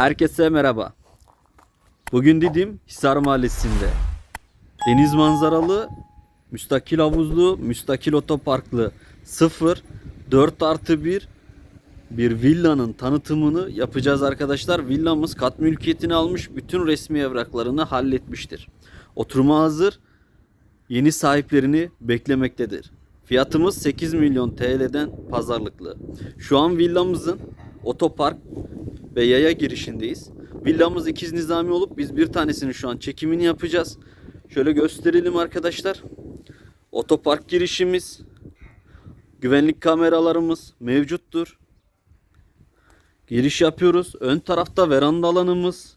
Herkese merhaba. Bugün Didim Hisar Mahallesi'nde. Deniz manzaralı, müstakil havuzlu, müstakil otoparklı 0, 4 artı 1 bir villanın tanıtımını yapacağız arkadaşlar. Villamız kat mülkiyetini almış, bütün resmi evraklarını halletmiştir. Oturuma hazır, yeni sahiplerini beklemektedir. Fiyatımız 8 milyon TL'den pazarlıklı. Şu an villamızın otopark ve yaya girişindeyiz. Villamız ikiz nizami olup biz bir tanesinin şu an çekimini yapacağız. Şöyle gösterelim arkadaşlar. Otopark girişimiz, güvenlik kameralarımız mevcuttur. Giriş yapıyoruz. Ön tarafta veranda alanımız.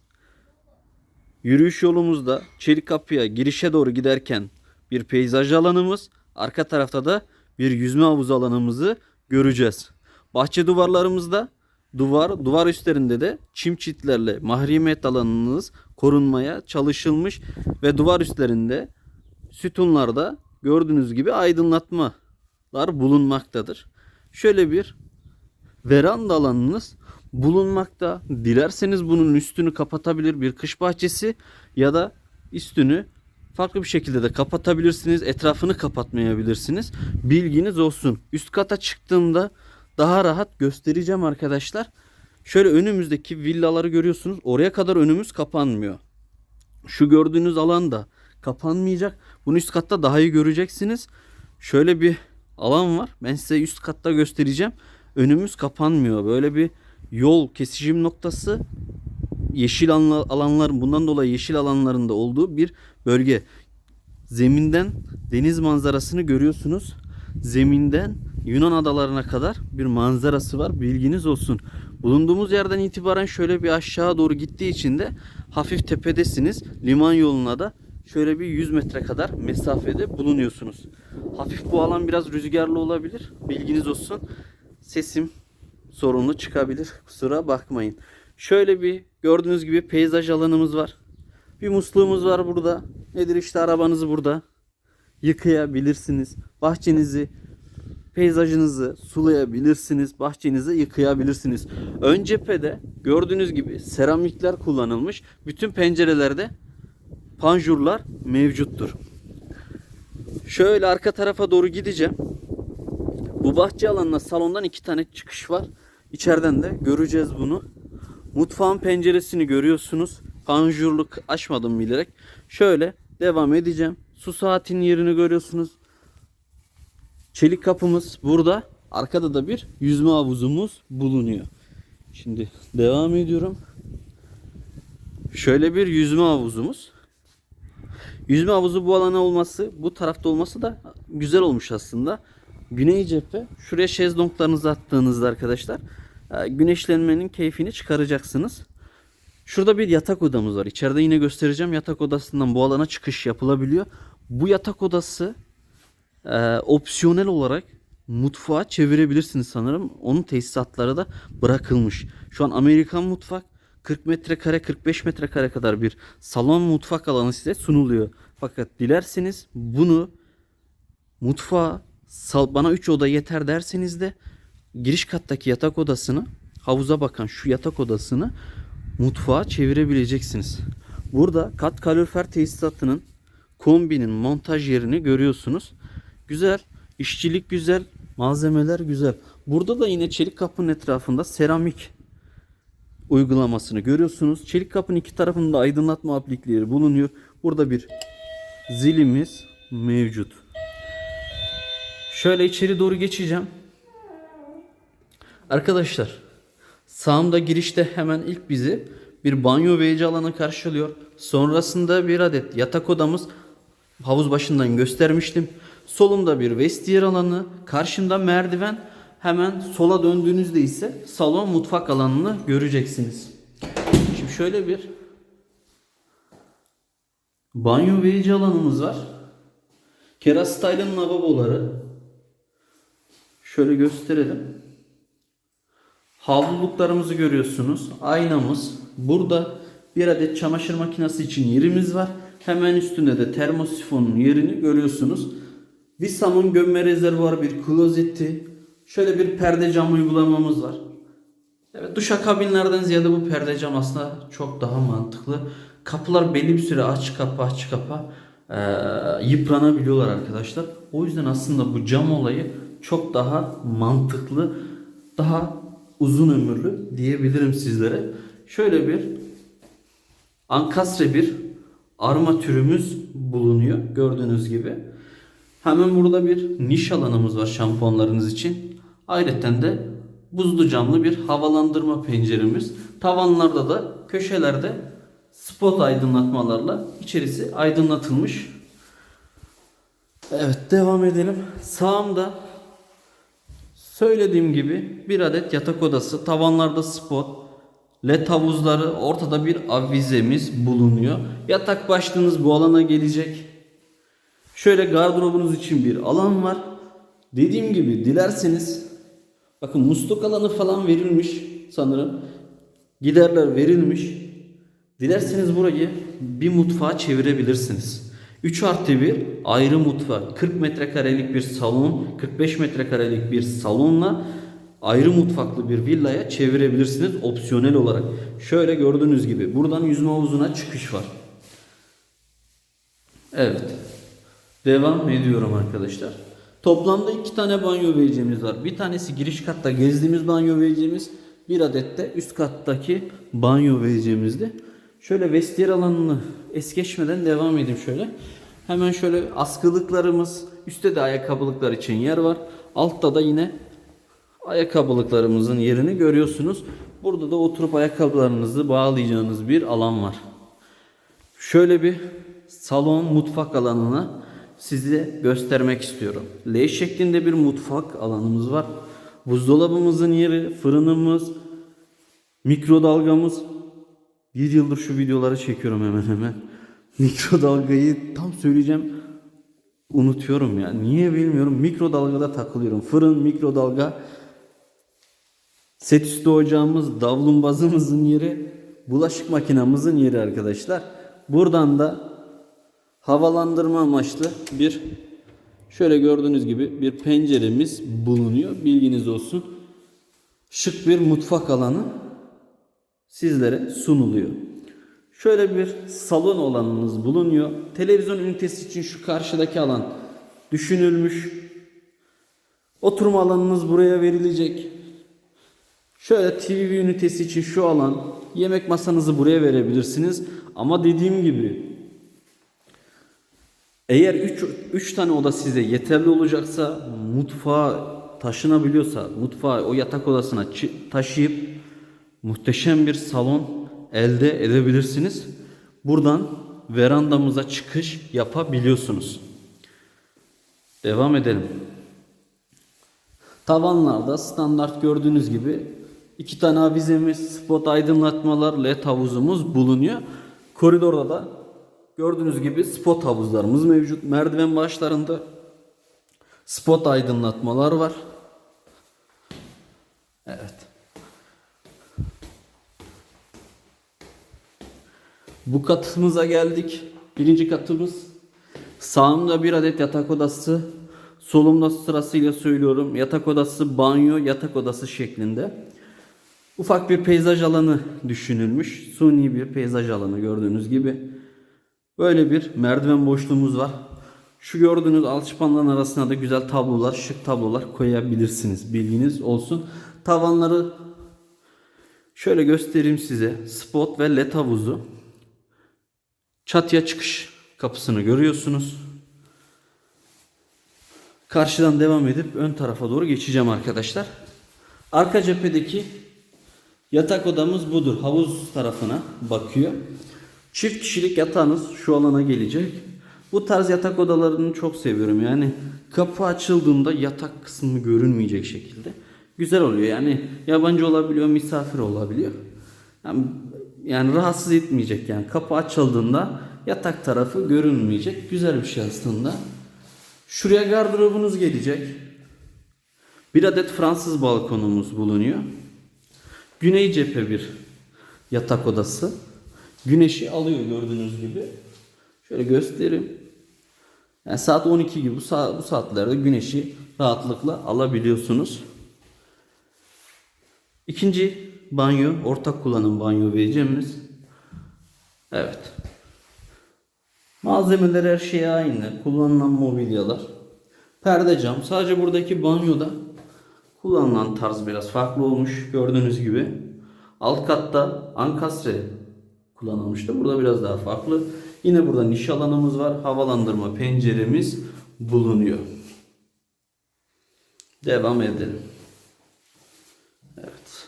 Yürüyüş yolumuzda çelik kapıya girişe doğru giderken bir peyzaj alanımız. Arka tarafta da bir yüzme havuzu alanımızı göreceğiz. Bahçe duvarlarımızda duvar, duvar üstlerinde de çim çitlerle mahremiyet alanınız korunmaya çalışılmış ve duvar üstlerinde sütunlarda gördüğünüz gibi aydınlatmalar bulunmaktadır. Şöyle bir veranda alanınız bulunmakta. Dilerseniz bunun üstünü kapatabilir bir kış bahçesi ya da üstünü farklı bir şekilde de kapatabilirsiniz. Etrafını kapatmayabilirsiniz. Bilginiz olsun. Üst kata çıktığımda daha rahat göstereceğim arkadaşlar. Şöyle önümüzdeki villaları görüyorsunuz. Oraya kadar önümüz kapanmıyor. Şu gördüğünüz alan da kapanmayacak. Bunu üst katta daha iyi göreceksiniz. Şöyle bir alan var. Ben size üst katta göstereceğim. Önümüz kapanmıyor. Böyle bir yol kesişim noktası yeşil alanlar, alanların bundan dolayı yeşil alanlarında olduğu bir bölge. Zeminden deniz manzarasını görüyorsunuz. Zeminden Yunan adalarına kadar bir manzarası var. Bilginiz olsun. Bulunduğumuz yerden itibaren şöyle bir aşağı doğru gittiği için de hafif tepedesiniz. Liman yoluna da şöyle bir 100 metre kadar mesafede bulunuyorsunuz. Hafif bu alan biraz rüzgarlı olabilir. Bilginiz olsun. Sesim sorunlu çıkabilir. Kusura bakmayın. Şöyle bir gördüğünüz gibi peyzaj alanımız var. Bir musluğumuz var burada. Nedir işte arabanızı burada yıkayabilirsiniz. Bahçenizi, peyzajınızı sulayabilirsiniz. Bahçenizi yıkayabilirsiniz. Ön cephede gördüğünüz gibi seramikler kullanılmış. Bütün pencerelerde panjurlar mevcuttur. Şöyle arka tarafa doğru gideceğim. Bu bahçe alanına salondan iki tane çıkış var. İçeriden de göreceğiz bunu. Mutfağın penceresini görüyorsunuz. Panjurluk açmadım bilerek. Şöyle devam edeceğim. Su saatinin yerini görüyorsunuz. Çelik kapımız burada. Arkada da bir yüzme havuzumuz bulunuyor. Şimdi devam ediyorum. Şöyle bir yüzme havuzumuz. Yüzme havuzu bu alana olması, bu tarafta olması da güzel olmuş aslında. Güney cephe. Şuraya şezlonglarınızı attığınızda arkadaşlar e, güneşlenmenin keyfini çıkaracaksınız. Şurada bir yatak odamız var. İçeride yine göstereceğim. Yatak odasından bu alana çıkış yapılabiliyor. Bu yatak odası e, opsiyonel olarak mutfağa çevirebilirsiniz sanırım. Onun tesisatları da bırakılmış. Şu an Amerikan mutfak 40 metrekare 45 metrekare kadar bir salon mutfak alanı size sunuluyor. Fakat dilerseniz bunu mutfağa sal, bana 3 oda yeter derseniz de giriş kattaki yatak odasını havuza bakan şu yatak odasını mutfağa çevirebileceksiniz. Burada kat kalorifer tesisatının kombinin montaj yerini görüyorsunuz. Güzel. işçilik güzel. Malzemeler güzel. Burada da yine çelik kapının etrafında seramik uygulamasını görüyorsunuz. Çelik kapının iki tarafında aydınlatma aplikleri bulunuyor. Burada bir zilimiz mevcut. Şöyle içeri doğru geçeceğim. Arkadaşlar sağımda girişte hemen ilk bizi bir banyo ve alanı karşılıyor. Sonrasında bir adet yatak odamız havuz başından göstermiştim. Solumda bir vestiyer alanı, karşımda merdiven. Hemen sola döndüğünüzde ise salon mutfak alanını göreceksiniz. Şimdi şöyle bir banyo ve ece alanımız var. Kera Style'ın lavaboları. Şöyle gösterelim. Havluluklarımızı görüyorsunuz. Aynamız. Burada bir adet çamaşır makinesi için yerimiz var. Hemen üstünde de termosifonun yerini görüyorsunuz. Visam'ın gömme rezervuarı bir klozeti. Şöyle bir perde cam uygulamamız var. Evet duşakabinlerden ziyade bu perde cam aslında çok daha mantıklı. Kapılar belli bir süre aç kapa aç kapa eee, yıpranabiliyorlar arkadaşlar. O yüzden aslında bu cam olayı çok daha mantıklı, daha uzun ömürlü diyebilirim sizlere. Şöyle bir ankastre bir armatürümüz bulunuyor gördüğünüz gibi. Hemen burada bir niş alanımız var şampuanlarınız için. Ayrıca de buzlu camlı bir havalandırma penceremiz. Tavanlarda da köşelerde spot aydınlatmalarla içerisi aydınlatılmış. Evet devam edelim. Sağımda söylediğim gibi bir adet yatak odası, tavanlarda spot, led havuzları, ortada bir avizemiz bulunuyor. Yatak başlığınız bu alana gelecek. Şöyle gardırobunuz için bir alan var. Dediğim gibi dilerseniz bakın musluk alanı falan verilmiş sanırım. Giderler verilmiş. Dilerseniz burayı bir mutfağa çevirebilirsiniz. 3 artı 1 ayrı mutfak. 40 metrekarelik bir salon, 45 metrekarelik bir salonla ayrı mutfaklı bir villaya çevirebilirsiniz opsiyonel olarak. Şöyle gördüğünüz gibi buradan yüzme havuzuna çıkış var. Evet. Devam ediyorum arkadaşlar. Toplamda iki tane banyo vereceğimiz var. Bir tanesi giriş katta gezdiğimiz banyo vereceğimiz. Bir adet de üst kattaki banyo vereceğimizdi. Şöyle vestiyer alanını es geçmeden devam edeyim şöyle. Hemen şöyle askılıklarımız, üstte de ayakkabılıklar için yer var. Altta da yine ayakkabılıklarımızın yerini görüyorsunuz. Burada da oturup ayakkabılarınızı bağlayacağınız bir alan var. Şöyle bir salon mutfak alanını size göstermek istiyorum. L şeklinde bir mutfak alanımız var. Buzdolabımızın yeri, fırınımız, mikrodalgamız. Bir yıldır şu videoları çekiyorum hemen hemen. Mikrodalgayı tam söyleyeceğim unutuyorum ya. Niye bilmiyorum. Mikrodalgada takılıyorum. Fırın, mikrodalga, Set üstü ocağımız, davlumbazımızın yeri, bulaşık makinamızın yeri arkadaşlar. Buradan da havalandırma amaçlı bir şöyle gördüğünüz gibi bir penceremiz bulunuyor. Bilginiz olsun. Şık bir mutfak alanı sizlere sunuluyor. Şöyle bir salon alanımız bulunuyor. Televizyon ünitesi için şu karşıdaki alan düşünülmüş. Oturma alanınız buraya verilecek. Şöyle TV ünitesi için şu alan, yemek masanızı buraya verebilirsiniz. Ama dediğim gibi eğer 3 3 tane oda size yeterli olacaksa, mutfağa taşınabiliyorsa, mutfağı o yatak odasına taşıyıp muhteşem bir salon elde edebilirsiniz. Buradan verandamıza çıkış yapabiliyorsunuz. Devam edelim. Tavanlarda standart gördüğünüz gibi iki tane avizemiz, spot aydınlatmalar, led havuzumuz bulunuyor. Koridorda da gördüğünüz gibi spot havuzlarımız mevcut. Merdiven başlarında spot aydınlatmalar var. Evet. Bu katımıza geldik. Birinci katımız. Sağımda bir adet yatak odası. Solumda sırasıyla söylüyorum. Yatak odası, banyo, yatak odası şeklinde. Ufak bir peyzaj alanı düşünülmüş. Suni bir peyzaj alanı gördüğünüz gibi. Böyle bir merdiven boşluğumuz var. Şu gördüğünüz alçıpanların arasına da güzel tablolar, şık tablolar koyabilirsiniz. Bilginiz olsun. Tavanları şöyle göstereyim size. Spot ve led havuzu. Çatıya çıkış kapısını görüyorsunuz. Karşıdan devam edip ön tarafa doğru geçeceğim arkadaşlar. Arka cephedeki yatak odamız budur. Havuz tarafına bakıyor. Çift kişilik yatağınız şu alana gelecek. Bu tarz yatak odalarını çok seviyorum. Yani kapı açıldığında yatak kısmı görünmeyecek şekilde. Güzel oluyor. Yani yabancı olabiliyor, misafir olabiliyor. Yani, yani rahatsız etmeyecek yani. Kapı açıldığında yatak tarafı görünmeyecek. Güzel bir şey aslında. Şuraya gardırobunuz gelecek. Bir adet Fransız balkonumuz bulunuyor. Güney cephe bir yatak odası. Güneşi alıyor gördüğünüz gibi. Şöyle göstereyim. Yani saat 12 gibi bu, saat, bu saatlerde güneşi rahatlıkla alabiliyorsunuz. İkinci banyo, ortak kullanım banyo vereceğimiz. Evet. Malzemeler her şey aynı. Kullanılan mobilyalar. Perde cam. Sadece buradaki banyoda kullanılan tarz biraz farklı olmuş. Gördüğünüz gibi. Alt katta ankastre kullanılmıştı. Burada biraz daha farklı. Yine burada niş alanımız var. Havalandırma penceremiz bulunuyor. Devam edelim. Evet.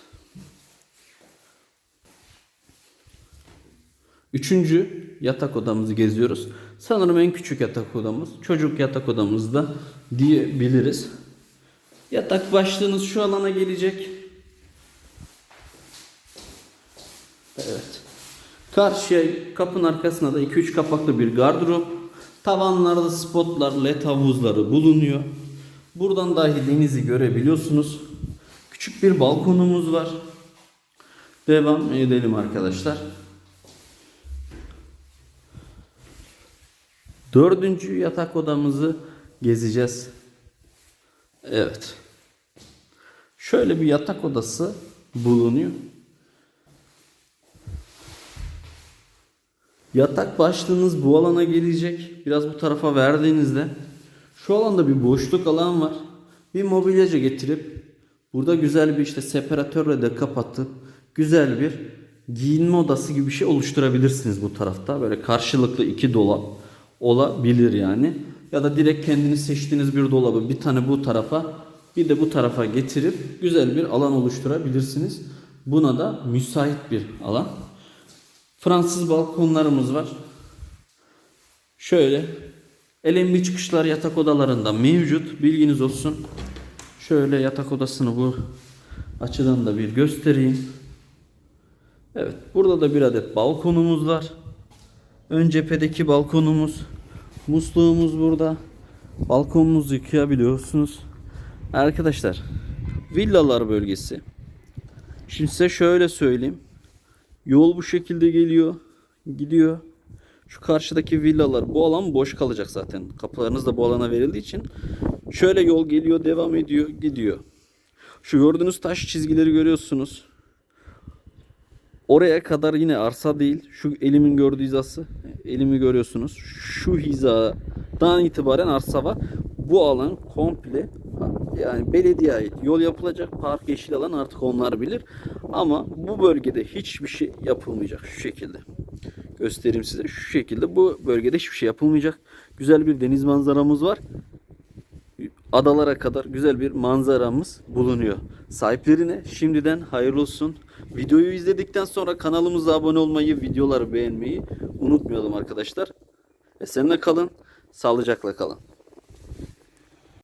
Üçüncü yatak odamızı geziyoruz. Sanırım en küçük yatak odamız. Çocuk yatak odamızda diyebiliriz. Yatak başlığınız şu alana gelecek. Evet. Karşıya kapının arkasında da 2-3 kapaklı bir gardırop. Tavanlarda spotlar, led havuzları bulunuyor. Buradan dahi denizi görebiliyorsunuz. Küçük bir balkonumuz var. Devam edelim arkadaşlar. Dördüncü yatak odamızı gezeceğiz. Evet. Şöyle bir yatak odası bulunuyor. Yatak başlığınız bu alana gelecek. Biraz bu tarafa verdiğinizde şu alanda bir boşluk alan var. Bir mobilyacı getirip burada güzel bir işte separatörle de kapatıp güzel bir giyinme odası gibi bir şey oluşturabilirsiniz bu tarafta. Böyle karşılıklı iki dolap olabilir yani. Ya da direkt kendiniz seçtiğiniz bir dolabı bir tane bu tarafa bir de bu tarafa getirip güzel bir alan oluşturabilirsiniz. Buna da müsait bir alan. Fransız balkonlarımız var. Şöyle LMB çıkışlar yatak odalarında mevcut. Bilginiz olsun. Şöyle yatak odasını bu açıdan da bir göstereyim. Evet, burada da bir adet balkonumuz var. Ön cephedeki balkonumuz. Musluğumuz burada. Balkonumuzu yıkayabiliyorsunuz. Arkadaşlar, villalar bölgesi. Şimdi size şöyle söyleyeyim. Yol bu şekilde geliyor. Gidiyor. Şu karşıdaki villalar bu alan boş kalacak zaten. Kapılarınız da bu alana verildiği için. Şöyle yol geliyor, devam ediyor, gidiyor. Şu gördüğünüz taş çizgileri görüyorsunuz. Oraya kadar yine arsa değil. Şu elimin gördüğü hizası. Elimi görüyorsunuz. Şu hizadan itibaren arsa var. Bu alan komple yani belediye ait yol yapılacak. Park yeşil alan artık onlar bilir. Ama bu bölgede hiçbir şey yapılmayacak şu şekilde. Göstereyim size şu şekilde bu bölgede hiçbir şey yapılmayacak. Güzel bir deniz manzaramız var. Adalara kadar güzel bir manzaramız bulunuyor. Sahiplerine şimdiden hayırlı olsun. Videoyu izledikten sonra kanalımıza abone olmayı, videoları beğenmeyi unutmayalım arkadaşlar. Esenle kalın, sağlıcakla kalın.